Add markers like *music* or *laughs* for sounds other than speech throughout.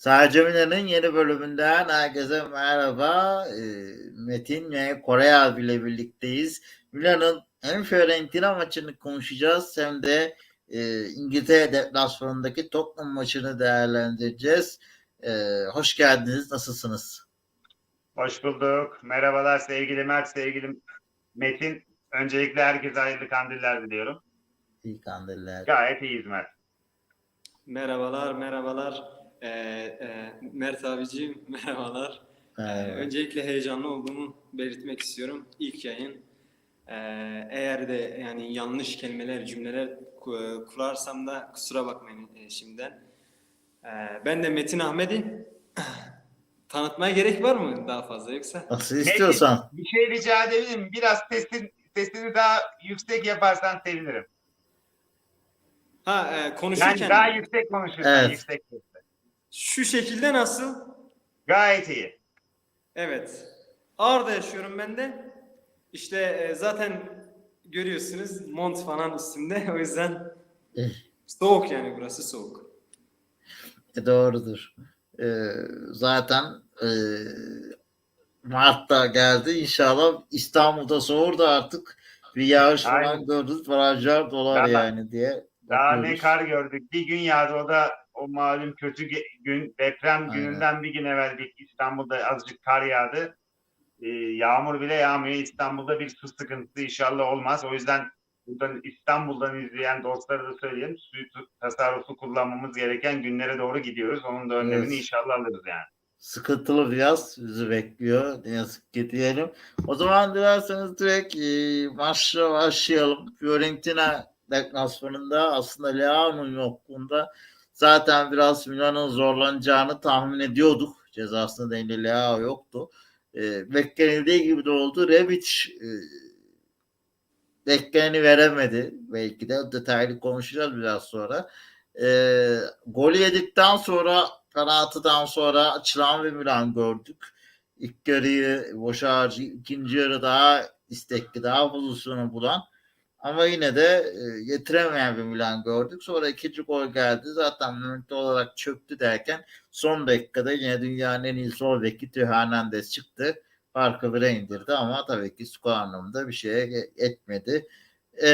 Sercemine'nin yeni bölümünden herkese merhaba. Ee, Metin ve Kore abiyle birlikteyiz. Milan'ın hem Fiorentina maçını konuşacağız hem de e, İngiltere deplasmanındaki Tottenham maçını değerlendireceğiz. Ee, hoş geldiniz. Nasılsınız? Hoş bulduk. Merhabalar sevgili Mert, sevgili Metin. Öncelikle herkese hayırlı kandiller diliyorum. İyi kandiller. Gayet iyiyiz Mert. Merhabalar, merhabalar. Ee, e, Mert abiciğim, *laughs* merhabalar. Ee, Merhaba. öncelikle heyecanlı olduğumu belirtmek istiyorum. İlk yayın. Ee, eğer de yani yanlış kelimeler, cümleler ku- kurarsam da kusura bakmayın e, şimdiden. Ee, ben de Metin Ahmet'i *clears throat* tanıtmaya gerek var mı daha fazla yoksa? Nasıl istiyorsan. Bir şey rica edebilir miyim? Biraz sesin, sesini daha yüksek yaparsan sevinirim. Ha e, konuşurken Yani daha yüksek konuşursan Evet. yüksek. Şu şekilde nasıl? Gayet iyi. Evet. Ağrı'da yaşıyorum ben de. İşte e, zaten görüyorsunuz mont falan üstümde. *laughs* O yüzden Eh. soğuk yani burası soğuk. E, doğrudur. Ee, zaten e, Mart'ta geldi. İnşallah İstanbul'da soğur da artık bir yağış falan görürüz. Barajlar dolar Daha- yani diye. Daha ne bakıyoruz. kar gördük. Bir gün yağdı o da o malum kötü gün deprem Aynen. gününden bir gün evvel bir İstanbul'da azıcık kar yağdı. Ee, yağmur bile yağmıyor. İstanbul'da bir su sıkıntısı inşallah olmaz. O yüzden buradan İstanbul'dan izleyen dostlara da söyleyeyim. Suyu tasarruflu kullanmamız gereken günlere doğru gidiyoruz. Onun da önlemini Evet. inşallah alırız yani. Sıkıntılı biraz bizi bekliyor. Ne yazık ki diyelim. O zaman dilerseniz direkt e, maçla başlayalım. Fiorentina deplasmanında aslında Leao'nun yokluğunda zaten biraz Milan'ın zorlanacağını tahmin ediyorduk. Cezasında denili Leao yoktu. E, beklenildiği gibi de oldu. Rebic e, bekleneni veremedi. Belki de detaylı konuşacağız biraz sonra. E, golü yedikten sonra penaltıdan sonra açılan bir Milan gördük. İlk yarıyı boşa harcayıp ikinci yarı daha istekli, daha pozisyonu bulan ama yine de e, getiremeyen bir Milan gördük. Sonra ikinci gol geldi. Zaten momental olarak çöktü derken son dakikada yine dünyanın en iyi sol beki Hernandez çıktı. Farkı 1'e indirdi ama tabii ki skor anlamında bir şeye etmedi. Ee,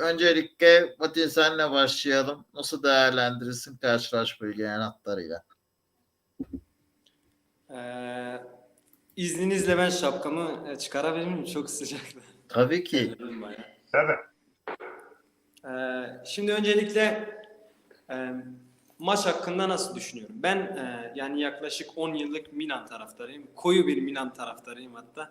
öncelikle Metin senle başlayalım. Nasıl değerlendirirsin karşılaşmayı genel hatlarıyla? Ee, izninizle ben şapkamı e, çıkarabilir miyim? Çok sıcaktı. Tabii ki. Tabii. Ee, şimdi öncelikle e, maç hakkında nasıl düşünüyorum? Ben e, yani yaklaşık 10 yıllık Milan taraftarıyım. Koyu bir Milan taraftarıyım hatta.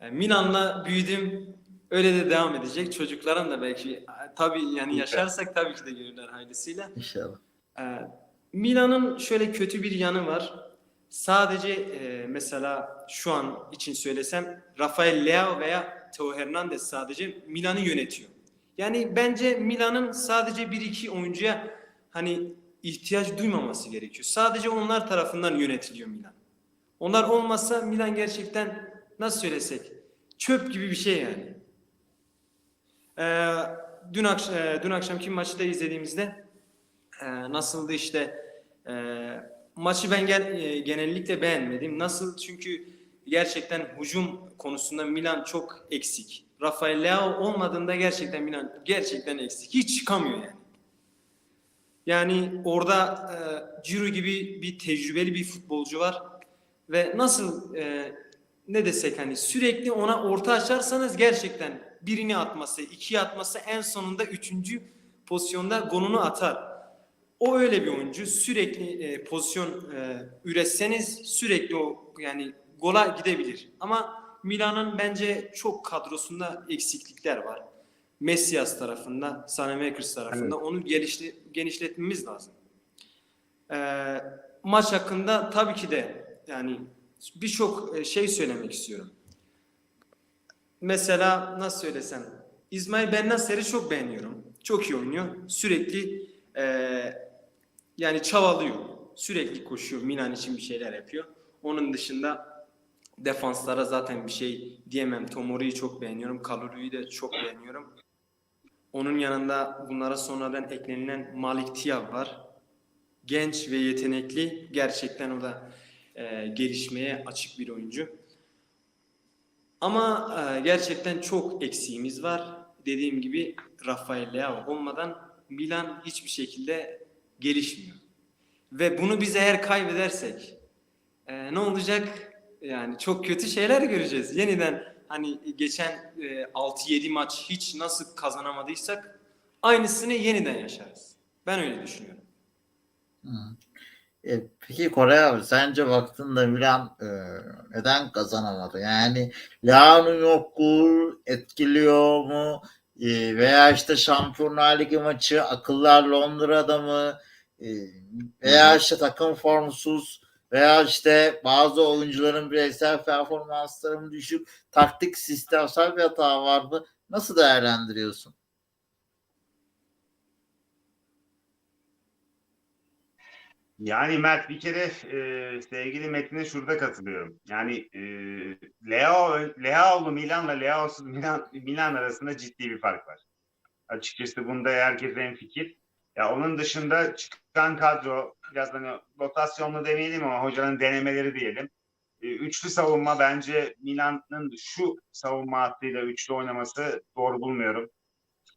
E, Milan'la büyüdüm. Öyle de devam edecek. Çocuklarım da belki tabii yani yaşarsak tabii ki de görürler hayırlısıyla. İnşallah. Milan'ın şöyle kötü bir yanı var. Sadece e, mesela şu an için söylesem Rafael Leao veya Theo Hernandez sadece Milan'ı yönetiyor. Yani bence Milan'ın sadece bir iki oyuncuya hani ihtiyaç duymaması gerekiyor. Sadece onlar tarafından yönetiliyor Milan. Onlar olmazsa Milan gerçekten nasıl söylesek çöp gibi bir şey yani. Ee, dün, akş- e, dün akşamki maçı da izlediğimizde ee, nasıldı işte e, maçı ben gen- e, genellikle beğenmedim. Nasıl? Çünkü gerçekten hücum konusunda Milan çok eksik. Rafael Leao olmadığında gerçekten Milan gerçekten eksik. Hiç çıkamıyor yani. Yani orada e, Ciro gibi bir tecrübeli bir futbolcu var ve nasıl e, ne desek hani sürekli ona orta açarsanız gerçekten birini atması, ikiyi atması en sonunda üçüncü pozisyonda golünü atar. O öyle bir oyuncu. Sürekli e, pozisyon e, üretseniz sürekli o yani gola gidebilir. Ama Milan'ın bence çok kadrosunda eksiklikler var. Messias tarafında, Sanemakers tarafında onu gelişle, genişletmemiz lazım. E, maç hakkında tabii ki de yani birçok e, şey söylemek istiyorum. Mesela nasıl söylesem İsmail Ben Nasser'i çok beğeniyorum. Çok iyi oynuyor. Sürekli e, yani çabalıyor. Sürekli koşuyor. Milan için bir şeyler yapıyor. Onun dışında defanslara zaten bir şey diyemem. Tomori'yi çok beğeniyorum. Kaluri'yi de çok beğeniyorum. Onun yanında bunlara sonradan eklenilen Malik Tiav var. genç ve yetenekli. Gerçekten o da e, gelişmeye açık bir oyuncu. Ama e, gerçekten çok eksiğimiz var. Dediğim gibi Rafael Leao olmadan Milan hiçbir şekilde gelişmiyor. Ve bunu biz eğer kaybedersek e, ne olacak? Yani çok kötü şeyler göreceğiz. Yeniden hani geçen e, 6-7 maç hiç nasıl kazanamadıysak aynısını yeniden yaşarız. Ben öyle düşünüyorum. Hı. E, peki Koray abi sence baktığında Milan e, neden kazanamadı? Yani Leao'nun yokluğu etkiliyor mu? E, veya işte Şampiyonlar Ligi maçı akıllar Londra'da mı? E, veya işte takım formsuz veya işte bazı oyuncuların bireysel performansları mı düşük? Taktik sistemsel bir hata var mı? Nasıl değerlendiriyorsun? Yani Mert bir kere e, sevgili Metin'e şurada katılıyorum. Yani e, Leo Leao'lu Milan'la Leao'suz Milan, Milan arasında ciddi bir fark var. Açıkçası bunda herkes en fikir. Ya onun dışında çıkan kadro biraz hani rotasyonlu demeyelim ama hocanın denemeleri diyelim. E, üçlü savunma bence Milan'ın şu savunma hattıyla üçlü oynaması doğru bulmuyorum.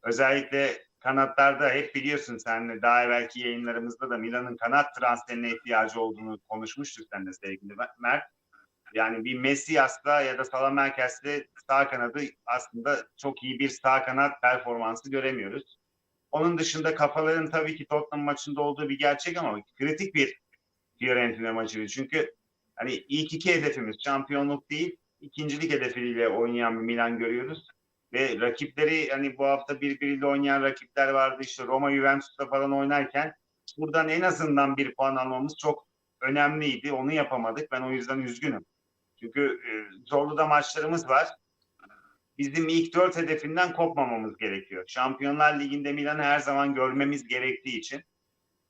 Özellikle kanatlarda hep biliyorsun senle daha evvelki yayınlarımızda da Milan'ın kanat transferine ihtiyacı olduğunu konuşmuştuk seninle sevgili Mert. Yani bir Messias'ta ya da Salamerkes'te sağ kanadı aslında çok iyi bir sağ kanat performansı göremiyoruz. Onun dışında kafaların tabii ki Tottenham maçında olduğu bir gerçek ama kritik bir Fiorentina maçıydı. Çünkü hani ilk iki hedefimiz şampiyonluk değil, ikincilik hedefiyle oynayan bir Milan görüyoruz. Ve rakipleri hani bu hafta birbiriyle oynayan rakipler vardı. İşte Roma Juventus'ta falan oynarken buradan en azından bir puan almamız çok önemliydi. Onu yapamadık. Ben o yüzden üzgünüm. Çünkü e, zorlu da maçlarımız var. Bizim ilk dört hedefinden kopmamamız gerekiyor. Şampiyonlar Ligi'nde Milan'ı her zaman görmemiz gerektiği için.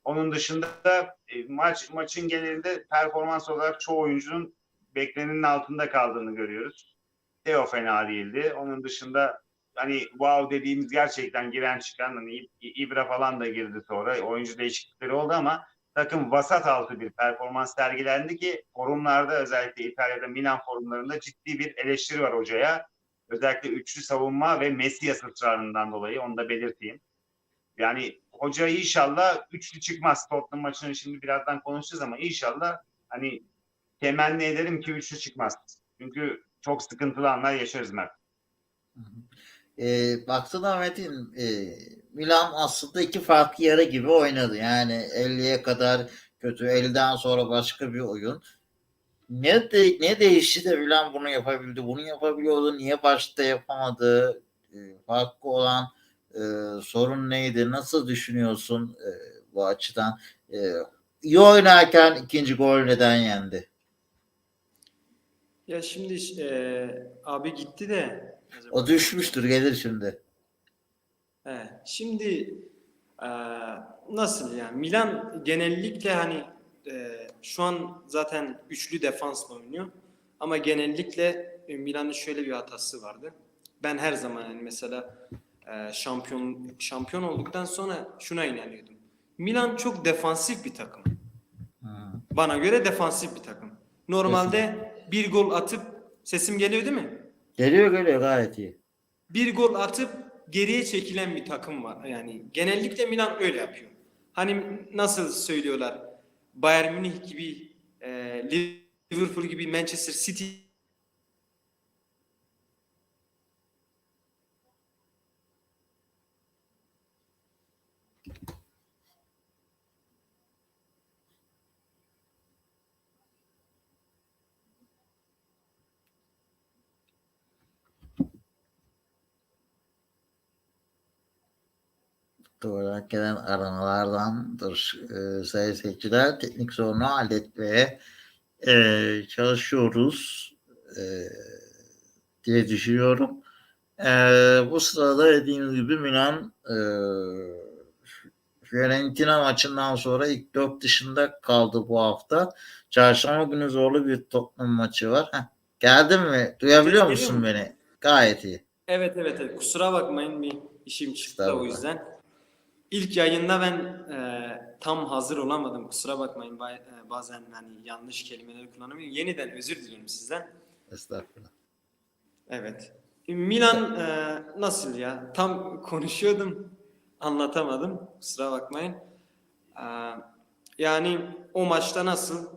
Onun dışında da e, maç maçın genelinde performans olarak çoğu oyuncunun beklenenin altında kaldığını görüyoruz. Teo fena değildi. Onun dışında hani wow dediğimiz gerçekten giren çıkan hani İbra falan da girdi sonra. Oyuncu değişiklikleri oldu ama takım vasat altı bir performans sergilendi ki forumlarda özellikle İtalya'da Milan forumlarında ciddi bir eleştiri var hocaya. Özellikle üçlü savunma ve Messias ısrarından dolayı onu da belirteyim. Yani hoca inşallah üçlü çıkmaz. Tottenham maçını şimdi birazdan konuşacağız ama inşallah hani temenni ederim ki üçlü çıkmaz. Çünkü çok sıkıntılı anlar yaşarız Mert. E, baktığında Metin e, Milan aslında iki farklı yarı gibi oynadı. Yani 50'ye kadar kötü, 50'den sonra başka bir oyun. Ne de, ne değişti de Milan bunu yapabildi? Bunu yapabiliyordu. Niye başta yapamadı? E, farklı olan e, sorun neydi? Nasıl düşünüyorsun e, bu açıdan? E, iyi oynarken ikinci gol neden yendi? Ya şimdi e, abi gitti de acaba- O düşmüştür gelir şimdi. He, şimdi e, nasıl yani Milan genellikle hani e, şu an zaten üçlü defansla oynuyor ama genellikle e, Milan'ın şöyle bir hatası vardı. Ben her zaman yani mesela e, şampiyon şampiyon olduktan sonra şuna inanıyordum. Milan çok defansif bir takım. Hı. Bana göre defansif bir takım. Normalde bir gol atıp sesim geliyor değil mi? Geliyor geliyor gayet iyi. bir gol atıp geriye çekilen bir takım var. Yani genellikle Milan öyle yapıyor. Hani nasıl söylüyorlar? Bayern Münih gibi, e, Liverpool gibi, Manchester City olarak gelen aramalardandır. Ee, sayın seyirciler teknik sorunu halletmeye e, çalışıyoruz e, diye düşünüyorum. E, bu sırada dediğim gibi Milan e, Fiorentina maçından sonra ilk dört dışında kaldı bu hafta. Çarşamba günü zorlu bir Tottenham maçı var. Heh, geldin mi? Duyabiliyor Geliyor musun mu? beni? Gayet iyi. Evet evet evet. Kusura bakmayın bir işim çıktı o yüzden. İlk yayında ben e, tam hazır olamadım. Kusura bakmayın ba- e, bazen hani yanlış kelimeleri kullanamıyorum. Yeniden özür dilerim sizden. Estağfurullah. Evet. Milan e, nasıl ya? Tam konuşuyordum, anlatamadım. Kusura bakmayın. E, yani o maçta nasıl?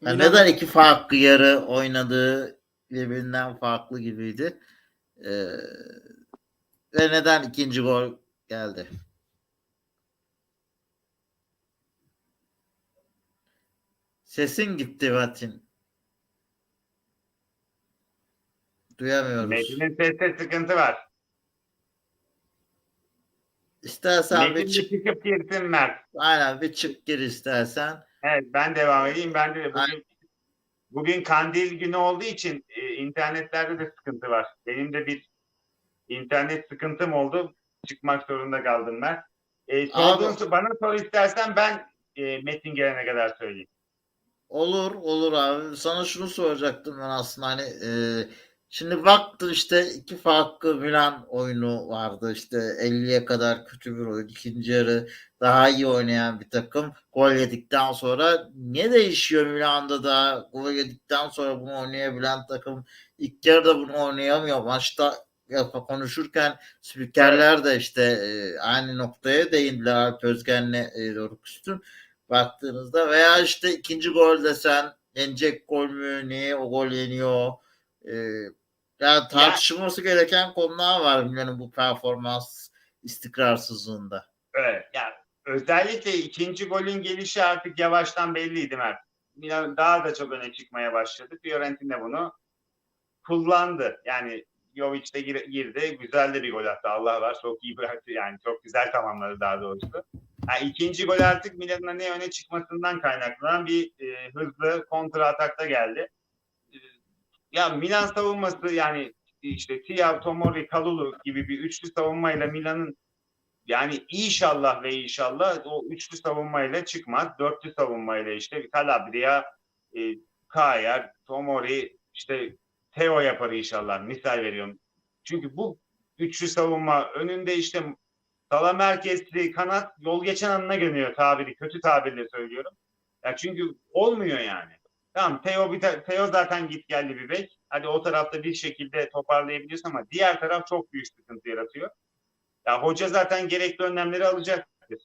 Milan- neden iki farklı yarı oynadığı birbirinden farklı gibiydi? Ee, ve neden ikinci gol geldi? Sesin gitti Metin. Duyamıyoruz. Metin'in seste sıkıntı var. İstersen bir Metin bir çık, çıkıp girsin Mert. aynen bir çık gir istersen. Evet ben devam edeyim. Ben de bugün, bugün kandil günü olduğu için e, internetlerde de sıkıntı var. Benim de bir internet sıkıntım oldu. Çıkmak zorunda kaldım ben. E, sorduğun bana sor istersen ben e, Metin gelene kadar söyleyeyim. Olur olur abi. Sana şunu soracaktım ben aslında hani e, şimdi baktın işte iki farklı Milan oyunu vardı. İşte 50'ye kadar kötü bir oyun. İkinci yarı daha iyi oynayan bir takım. Gol yedikten sonra ne değişiyor Milan'da da gol yedikten sonra bunu oynayabilen takım ilk yarıda bunu oynayamıyor. Maçta konuşurken spikerler de işte e, aynı noktaya değindiler Alp Özgen'le e, Doruk Üstün baktığınızda veya işte ikinci gol desen yenecek gol mü niye o gol yeniyor ee, yani tartışılması gereken konular var Milan'ın bu performans istikrarsızlığında. Evet. Yani özellikle ikinci golün gelişi artık yavaştan belliydi Mert. Milan daha da çok öne çıkmaya başladı. Fiorentina bunu kullandı. Yani Jovic de gir- girdi. Güzel de bir gol attı. Allah var. Çok iyi bıraktı. Yani çok güzel tamamladı daha doğrusu. Yani ikinci gol artık Milan'ın ne öne çıkmasından kaynaklanan bir e, hızlı kontra atakta geldi. E, ya Milan savunması yani işte Tia, Tomori, Kalulu gibi bir üçlü savunmayla Milan'ın yani inşallah ve inşallah o üçlü savunmayla çıkmaz. Dörtlü savunmayla işte Calabria, e, Kayer, Tomori, işte Teo yapar inşallah. Misal veriyorum. Çünkü bu üçlü savunma önünde işte Sala merkezli kanat yol geçen anına görünüyor tabiri. Kötü tabirle söylüyorum. Ya çünkü olmuyor yani. Tamam Teo, bir ta- Teo zaten git geldi bir bek. Hadi o tarafta bir şekilde toparlayabiliyorsun ama diğer taraf çok büyük sıkıntı yaratıyor. Ya hoca zaten gerekli önlemleri alacaktır.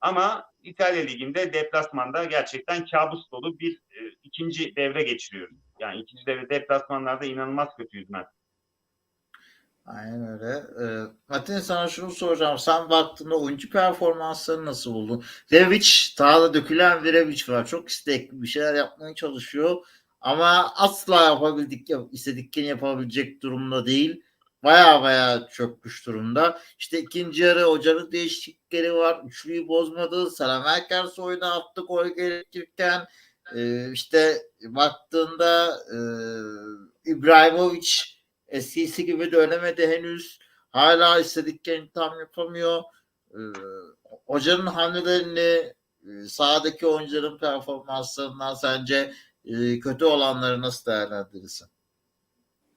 Ama İtalya Ligi'nde deplasmanda gerçekten kabus dolu bir e, ikinci devre geçiriyoruz. Yani ikinci devre deplasmanlarda inanılmaz kötüyüz Mert. Aynen öyle. Ee, Metin sana şunu soracağım. Sen baktığında oyuncu performansları nasıl buldun? Revic, daha da dökülen bir Revic var. Çok istekli bir şeyler yapmaya çalışıyor. Ama asla yapabildik, istediklerini yapabilecek durumda değil. Baya baya çökmüş durumda. İşte ikinci yarı hocanın değişiklikleri var. Üçlüyü bozmadı. Salamerkers oyuna attı gol gerekirken. Ee, işte baktığında e, İbrahimovic eskisi gibi dönemedi henüz. Hala istediklerini tam yapamıyor. Ee, hocanın hamlelerini e, sahadaki oyuncuların performanslarından sence e, kötü olanları nasıl değerlendirirsin?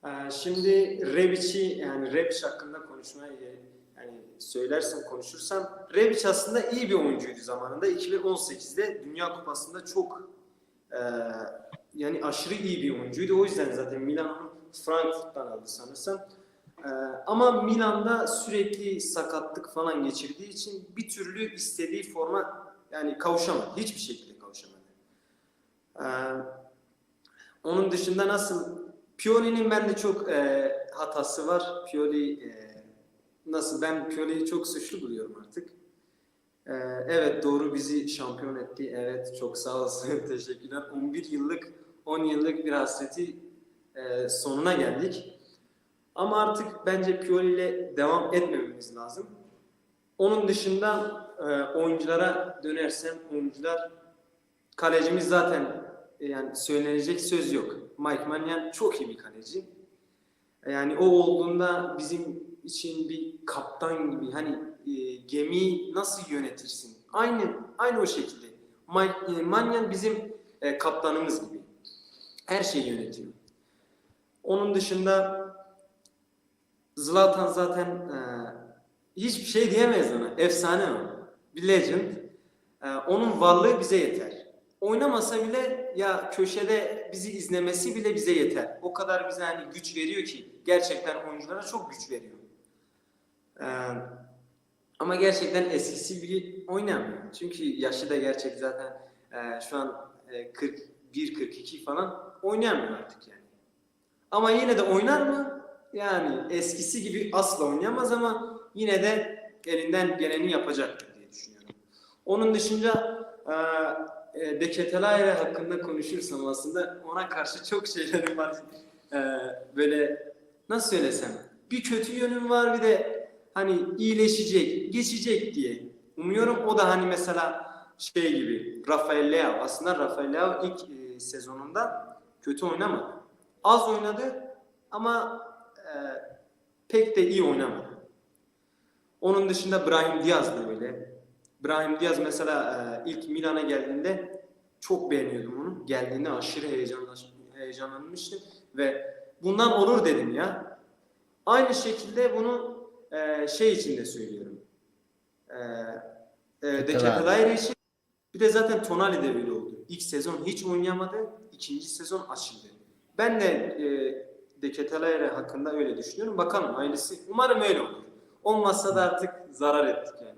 Ee, Şimdi Rebic'i yani Rebic hakkında konuşmayı yani söylersem konuşursam Rebic aslında iyi bir oyuncuydu zamanında. 2018'de Dünya Kupası'nda çok e, yani aşırı iyi bir oyuncuydu. O yüzden zaten Milan Frankfurt'tan aldı sanırsam. E, ama Milan'da sürekli sakatlık falan geçirdiği için bir türlü istediği forma yani kavuşamadı. Hiçbir şekilde kavuşamadı. E, onun dışında nasıl Pioli'nin bende çok e, hatası var. Pioli e, nasıl ben Pioli'yi çok suçlu buluyorum artık. E, evet doğru bizi şampiyon etti. Evet çok sağ olsun. *laughs* Teşekkürler. 11 yıllık 10 yıllık bir hasreti e, sonuna geldik. Ama artık bence Pioli ile devam etmememiz lazım. Onun dışında e, oyunculara dönersem oyuncular kalecimiz zaten e, yani söylenecek söz yok. Mike Mannion çok iyi bir kaleci. Yani o olduğunda bizim için bir kaptan gibi hani e, gemiyi nasıl yönetirsin? Aynı aynı o şekilde. Mike e, Mannion bizim e, kaptanımız gibi. Her şeyi yönetiyor. Onun dışında Zlatan zaten e, hiçbir şey diyemeyiz ona. Efsane o. bir legend. Ee, onun varlığı bize yeter. Oynamasa bile ya köşede bizi izlemesi bile bize yeter. O kadar bize hani güç veriyor ki gerçekten oyunculara çok güç veriyor. Ee, ama gerçekten eskisi gibi oynamıyor. Çünkü yaşı da gerçek zaten e, şu an e, 41-42 falan oynayamıyor artık yani. Ama yine de oynar mı? Yani eskisi gibi asla oynayamaz ama yine de elinden geleni yapacaktır diye düşünüyorum. Onun dışında e, e, Deketelaere hakkında konuşursam aslında ona karşı çok şeylerim var. E, böyle nasıl söylesem bir kötü yönüm var bir de hani iyileşecek, geçecek diye. Umuyorum o da hani mesela şey gibi Rafael Leao aslında Rafael Leao ilk e, sezonunda kötü oynamadı. Az oynadı ama e, pek de iyi oynamadı. Onun dışında Brahim Diaz da öyle. Brahim Diaz mesela e, ilk Milan'a geldiğinde çok beğeniyordum onu. Geldiğinde aşırı heyecanlanmıştım ve bundan olur dedim ya. Aynı şekilde bunu e, şey için de söylüyorum. E, e, De Ketelaere için bir de zaten Tonali de öyle oldu. İlk sezon hiç oynayamadı. ikinci sezon açıldı. Ben de e, De Ketelaere hakkında öyle düşünüyorum. Bakalım ailesi. Umarım öyle olur. Olmazsa da artık zarar ettik yani.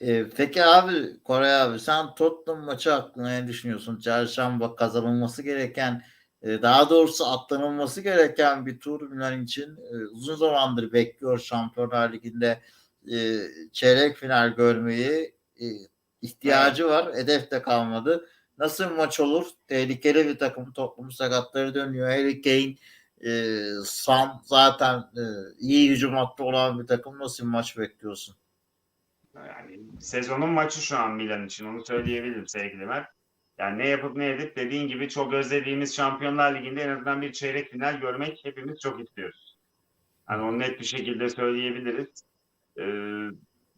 Ee, peki abi Koray abi sen Tottenham maçı hakkında ne düşünüyorsun? Çarşamba kazanılması gereken e, daha doğrusu atlanılması gereken bir tur Milan için e, uzun zamandır bekliyor Şampiyonlar Ligi'nde e, çeyrek final görmeyi e, ihtiyacı var. Hedef de kalmadı. Nasıl bir maç olur? Tehlikeli bir takım toplumu sakatları dönüyor. Harry Kane e, Son zaten e, iyi hücum hattı olan bir takım. Nasıl bir maç bekliyorsun? Yani sezonun maçı şu an Milan için onu söyleyebilirim sevgili Mert. Yani ne yapıp ne edip dediğin gibi çok özlediğimiz Şampiyonlar Ligi'nde en azından bir çeyrek final görmek hepimiz çok istiyoruz. Hani onu net bir şekilde söyleyebiliriz. Ee,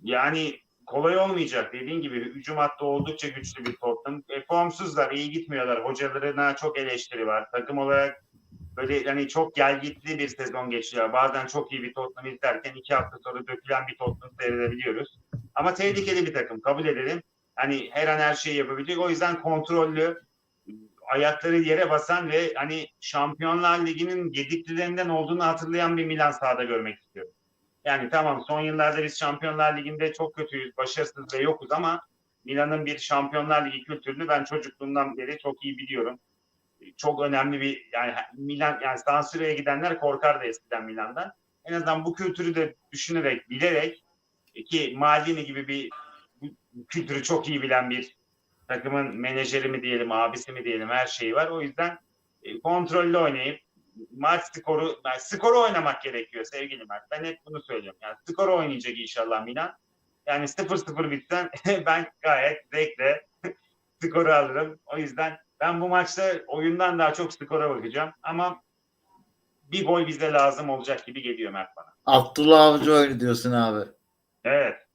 yani kolay olmayacak. Dediğin gibi hücum hattı oldukça güçlü bir Tottenham. E, formsuzlar, iyi gitmiyorlar. Hocalarına çok eleştiri var. Takım olarak böyle hani çok gelgitli bir sezon geçiyor. Bazen çok iyi bir Tottenham izlerken iki hafta sonra dökülen bir Tottenham seyredebiliyoruz. Ama tehlikeli bir takım. Kabul edelim. Hani her an her şeyi yapabilir. O yüzden kontrollü, ayakları yere basan ve hani Şampiyonlar Ligi'nin gediklilerinden olduğunu hatırlayan bir Milan sahada görmek istiyorum. Yani tamam son yıllarda biz Şampiyonlar Ligi'nde çok kötüyüz, başarısız ve yokuz ama Milan'ın bir Şampiyonlar Ligi kültürünü ben çocukluğumdan beri çok iyi biliyorum. Çok önemli bir yani Milan yani San gidenler korkardı eskiden Milan'dan. En azından bu kültürü de düşünerek, bilerek ki Maldini gibi bir kültürü çok iyi bilen bir takımın menajeri mi diyelim, abisi mi diyelim her şeyi var. O yüzden e, kontrollü oynayıp maç skoru, yani skoru oynamak gerekiyor sevgili Mert. Ben hep bunu söylüyorum. Yani skoru oynayacak inşallah Milan. Yani 0-0 bitsen *laughs* ben gayet zevkle *laughs* skoru alırım. O yüzden ben bu maçta oyundan daha çok skora bakacağım. Ama bir gol bize lazım olacak gibi geliyor Mert bana. Abdullah Avcı oyunu diyorsun abi. Evet.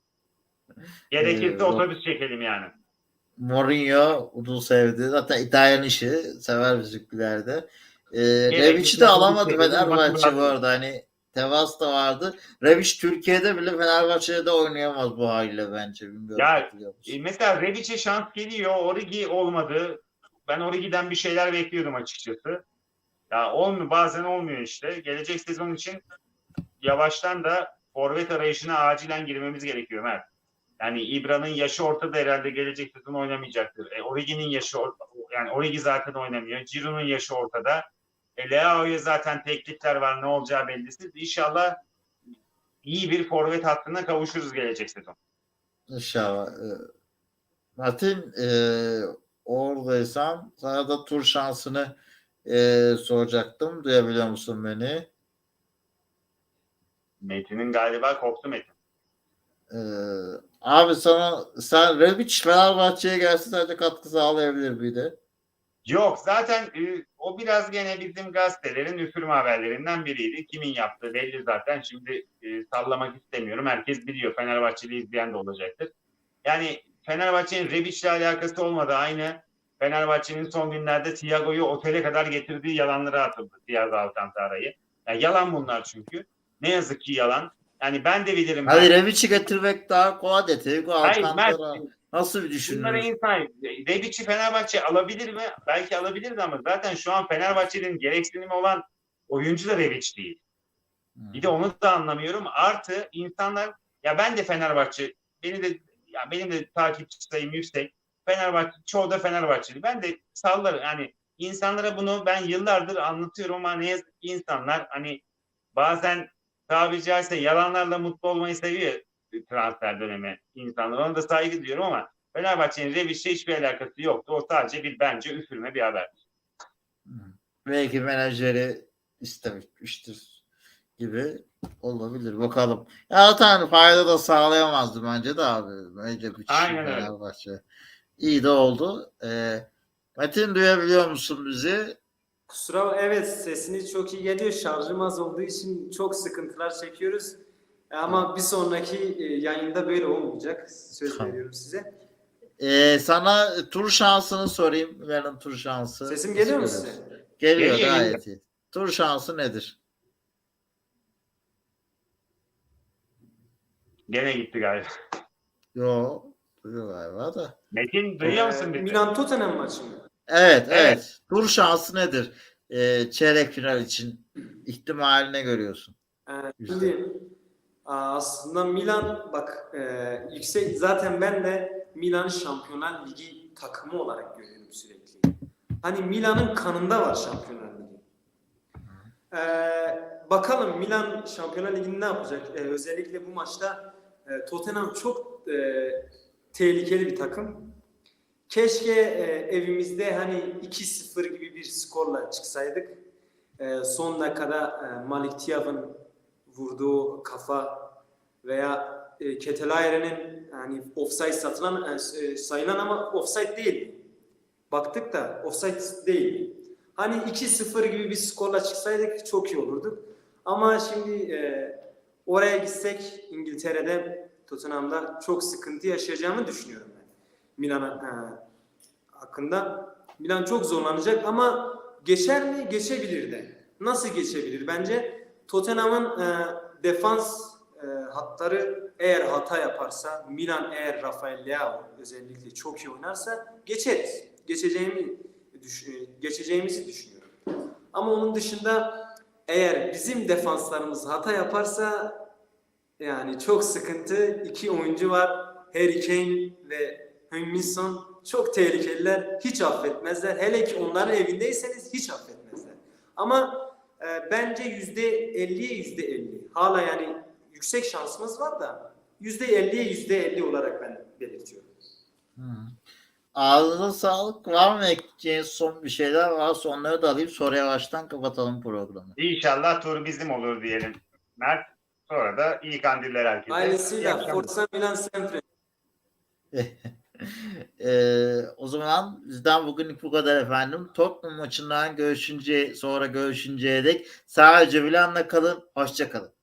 Gerekirse Ee, otobüs çekelim yani. Mourinho bunu sevdi. Zaten İtalyan işi sever bizimkilerde. Ee, Revic'i de alamadı Fenerbahçe bu arada. Hani Tevas da vardı. Revic Türkiye'de bile Fenerbahçe'de de oynayamaz bu haliyle bence. Bilmiyorum Ya? E, mesela Revic'e şans geliyor. Origi olmadı. Ben Origi'den bir şeyler bekliyordum açıkçası. Ya olmuyor. Bazen olmuyor işte. Gelecek sezon için yavaştan da forvet arayışına acilen girmemiz gerekiyor Mert. Yani İbra'nın yaşı ortada herhalde gelecek sezon oynamayacaktır. E, Origi'nin yaşı yani Origi zaten oynamıyor. Ciro'nun yaşı ortada. E, Leao'ya zaten teklifler var. Ne olacağı bellisiz. İnşallah iyi bir forvet hattına kavuşuruz gelecek sezon. İnşallah. Ee, Martin e, oradaysan sana da tur şansını e, soracaktım. Duyabiliyor musun beni? Metin'in galiba koptu Metin. Ee, abi sana sen Rebic Fenerbahçe'ye gelse sadece katkı sağlayabilir miydi? Yok zaten e, o biraz gene bizim gazetelerin üfürme haberlerinden biriydi. Kimin yaptığı belli zaten. Şimdi e, sallamak istemiyorum. Herkes biliyor. Fenerbahçeli izleyen de olacaktır. Yani Fenerbahçe'nin Rebic'le alakası olmadı. Aynı Fenerbahçe'nin son günlerde Thiago'yu otele kadar getirdiği yalanları atıldı. Thiago Alcantara'yı. Yani yalan bunlar çünkü. Ne yazık ki yalan. Hani ben de bilirim. Ben- Revic'i getirmek daha kolay de. Tego Hayır Mert, Alcantara nasıl bir düşünüyorsun? insan Redic'i Fenerbahçe alabilir mi? Belki alabilirdi ama zaten şu an Fenerbahçe'nin gereksinimi olan oyuncu da Rebic değil. Bir de onu da anlamıyorum. Artı insanlar ya ben de Fenerbahçe beni de ya benim de takipçi sayım yüksek. Fenerbahçe çoğu da Fenerbahçeli. Ben de sallarım yani insanlara bunu ben yıllardır anlatıyorum ama ne yazık ki insanlar hani bazen tabiri caizse yalanlarla mutlu olmayı seviyor transfer dönemi insanlar. Ona da saygı duyuyorum ama Fenerbahçe'nin Revic'le hiçbir alakası yoktu. O sadece bir bence üfürme bir haber. Hı. Belki menajeri istemiştir gibi olabilir. Bakalım. Ya zaten fayda da sağlayamazdı bence de abi. Bence bir Aynen öyle. Fenerbahçe. İyi de oldu. Ee, Metin duyabiliyor musun bizi? Kusura evet sesiniz çok iyi geliyor. Şarjım az olduğu için çok sıkıntılar çekiyoruz. Ama bir sonraki e, yayında böyle olmayacak. Söz Tamam. veriyorum size. Ee, sana tur şansını sorayım. Milan'ın tur şansı. Sesim geliyor mu size? Geliyor, Geliyor, gayet iyi. Tur şansı nedir? Gene gitti galiba. Yo, duyuyor galiba da. Metin duyuyor Ee, musun bizi? Milan Tottenham maçı mı? Evet, evet. Evet. Tur şansı nedir? Ee, çeyrek final için ihtimaline görüyorsun. Güzel. şimdi aslında Milan bak e, yüksek zaten ben de Milan Şampiyonlar Ligi takımı olarak görüyorum sürekli. Hani Milan'ın kanında var Şampiyonlar Ligi. Ee, bakalım Milan Şampiyonlar Ligi'nde ne yapacak? Ee, özellikle bu maçta e, Tottenham çok e, tehlikeli bir takım. Keşke e, evimizde hani 2-0 gibi bir skorla çıksaydık. E, son dakikada e, Malik Tiav'ın vurduğu kafa veya e, Ketelaere'nin yani offside satılan e, e, sayılan ama offside değil. Baktık da offside değil. Hani 2-0 gibi bir skorla çıksaydık çok iyi olurdu. Ama şimdi e, oraya gitsek İngiltere'de Tottenham'da çok sıkıntı yaşayacağımı düşünüyorum ben. Milan e, hakkında. Milan çok zorlanacak ama geçer mi? Geçebilir de. Nasıl geçebilir? Bence Tottenham'ın e, defans e, hatları eğer hata yaparsa, Milan eğer Rafael Leao özellikle çok iyi oynarsa geçeriz. Geçeceğimi düş- e, geçeceğimizi düşünüyorum. Ama onun dışında eğer bizim defanslarımız hata yaparsa yani çok sıkıntı. İki oyuncu var. Harry Kane ve Hüminson çok tehlikeliler. Hiç affetmezler. Hele ki onların evindeyseniz hiç affetmezler. Ama e, bence yüzde elliye yüzde elli. Hala yani yüksek şansımız var da yüzde elliye yüzde elli olarak ben belirtiyorum. Hı. Ağzına sağlık. Var mı ekleyeceğiniz son bir şeyler varsa onları da alayım. Sonra yavaştan kapatalım programı. İnşallah tur bizim olur diyelim. Mert sonra da iyi kandiller herkese. Ailesiyle. Forza Milan sempre. *laughs* Ee, o zaman bizden bugünlük bu kadar efendim. Tottenham maçından görüşünce sonra görüşünceye dek sadece Milan'la kalın. Hoşça kalın.